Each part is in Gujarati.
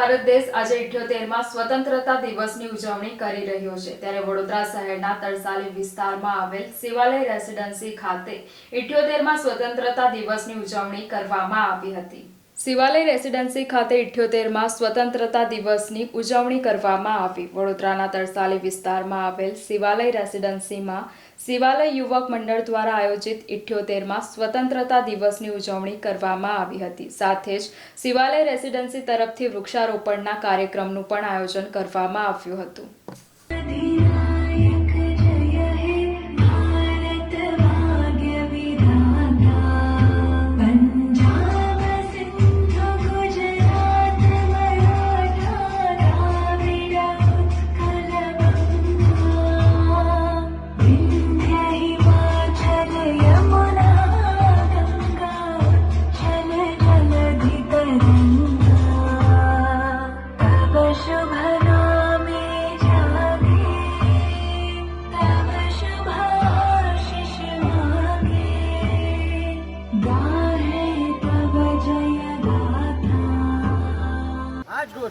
ભારત દેશ આજે ઇઠ્યોતેરમાં સ્વતંત્રતા દિવસની ઉજવણી કરી રહ્યો છે. ત્યારે વડોદરા શહેરના તરસાલી વિસ્તારમાં આવેલ શિવાલય રેસિડેન્સી ખાતે ઇઠ્યોતેરમાં સ્વતંત્રતા દિવસની ઉજવણી કરવામાં આવી હતી. શિવાલય રેસિડેન્સી ખાતે ઇઠ્યોતેરમાં સ્વતંત્રતા દિવસની ઉજવણી કરવામાં આવી. વડોદરાના તરસાલી વિસ્તારમાં આવેલ શિવાલય રેસિડેન્સીમાં શિવાલય યુવક મંડળ દ્વારા આયોજિત ઇઠ્યોતેરમાં સ્વતંત્રતા દિવસની ઉજવણી કરવામાં આવી હતી. સાથે જ શિવાલય રેસિડેન્સી તરફથી વૃક્ષારોપણના કાર્યક્રમનું પણ આયોજન કરવામાં આવ્યું હતું.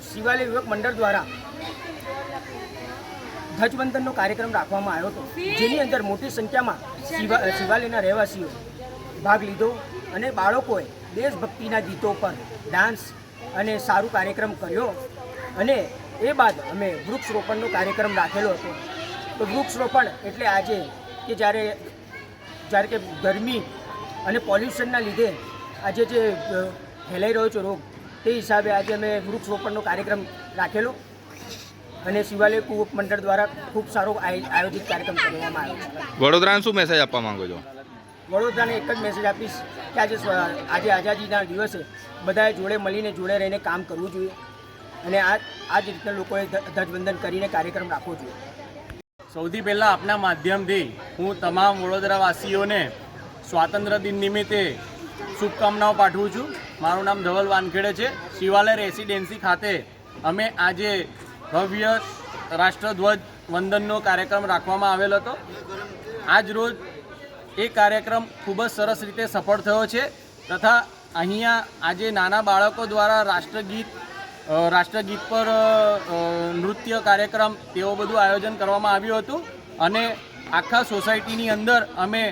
શિવાલય યુવક મંડળ દ્વારા ધ્વજવંદનનો કાર્યક્રમ રાખવામાં આવ્યો હતો. જેની અંદર મોટી સંખ્યામાં શિવા, શિવાલયના રહેવાસીઓ ભાગ લીધો અને બાળકોએ દેશભક્તિના ગીતો પર ડાન્સ અને સારું કાર્યક્રમ કર્યો અને એ બાદ અમે વૃક્ષરોપણનો કાર્યક્રમ રાખેલો હતો. તો વૃક્ષરોપણ એટલે આજે કે જ્યારે જ્યારે કે ગરમી અને પોલ્યુશનના લીધે આજે જે ફેલાઈ રહ્યો છે રોગ તે હિસાબે આજે અમે વૃક્ષ રોપણનો કાર્યક્રમ રાખેલો અને શિવાલય કુવક મંડળ દ્વારા ખૂબ સારો આય- આયોજિત કાર્યક્રમ કરવામાં આવ્યો છે. વડોદરાને શું મેસેજ આપવા માંગો છો? વડોદરાને એક જ મેસેજ આપીશ કે આજે આજે આઝાદીના દિવસે બધાએ જોડે મળીને જોડે રહીને કામ કરવું જોઈએ અને આ આ જ રીતના લોકોએ ધ્વજવંદન કરીને કાર્યક્રમ રાખવો જોઈએ. સૌથી પહેલાં આપના માધ્યમથી હું તમામ વડોદરાવાસીઓને સ્વાતંત્ર્ય દિન નિમિત્તે શુભકામનાઓ પાઠવું છું. મારું નામ ધવલ વાનખેડે છે. શિવાલય રેસિડેન્સી ખાતે અમે આજે ભવ્ય રાષ્ટ્રધ્વજ વંદનનો કાર્યક્રમ રાખવામાં આવેલ હતો. આજ રોજ એ કાર્યક્રમ ખૂબ જ સરસ રીતે સફળ થયો છે. તથા અહીંયા આજે નાના બાળકો દ્વારા રાષ્ટ્રગીત રાષ્ટ્રગીત પર નૃત્ય કાર્યક્રમ તેવું બધું આયોજન કરવામાં આવ્યું હતું. અને આખા સોસાયટીની અંદર અમે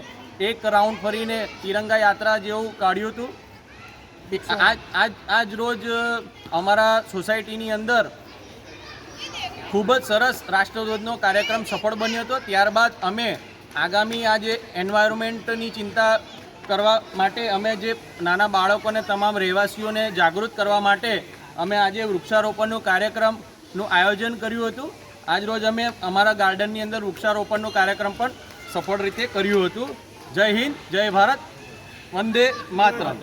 એક રાઉન્ડ ફરીને તિરંગા યાત્રા જેવું કાઢ્યું હતું. આજ આજ આજ રોજ અમારા સોસાયટીની અંદર ખૂબ જ સરસ રાષ્ટ્રધ્વજનો કાર્યક્રમ સફળ બન્યો હતો. ત્યારબાદ અમે આગામી આ જે એન્વાયરમેન્ટની ચિંતા કરવા માટે અમે જે નાના બાળકોને તમામ રહેવાસીઓને જાગૃત કરવા માટે અમે આજે વૃક્ષારોપણનો કાર્યક્રમનું આયોજન કર્યું હતું. આજ રોજ અમે અમારા ગાર્ડનની અંદર વૃક્ષારોપણનો કાર્યક્રમ પણ સફળ રીતે કર્યું હતું. જય હિન્દ જય ભારત વંદે માતરમ.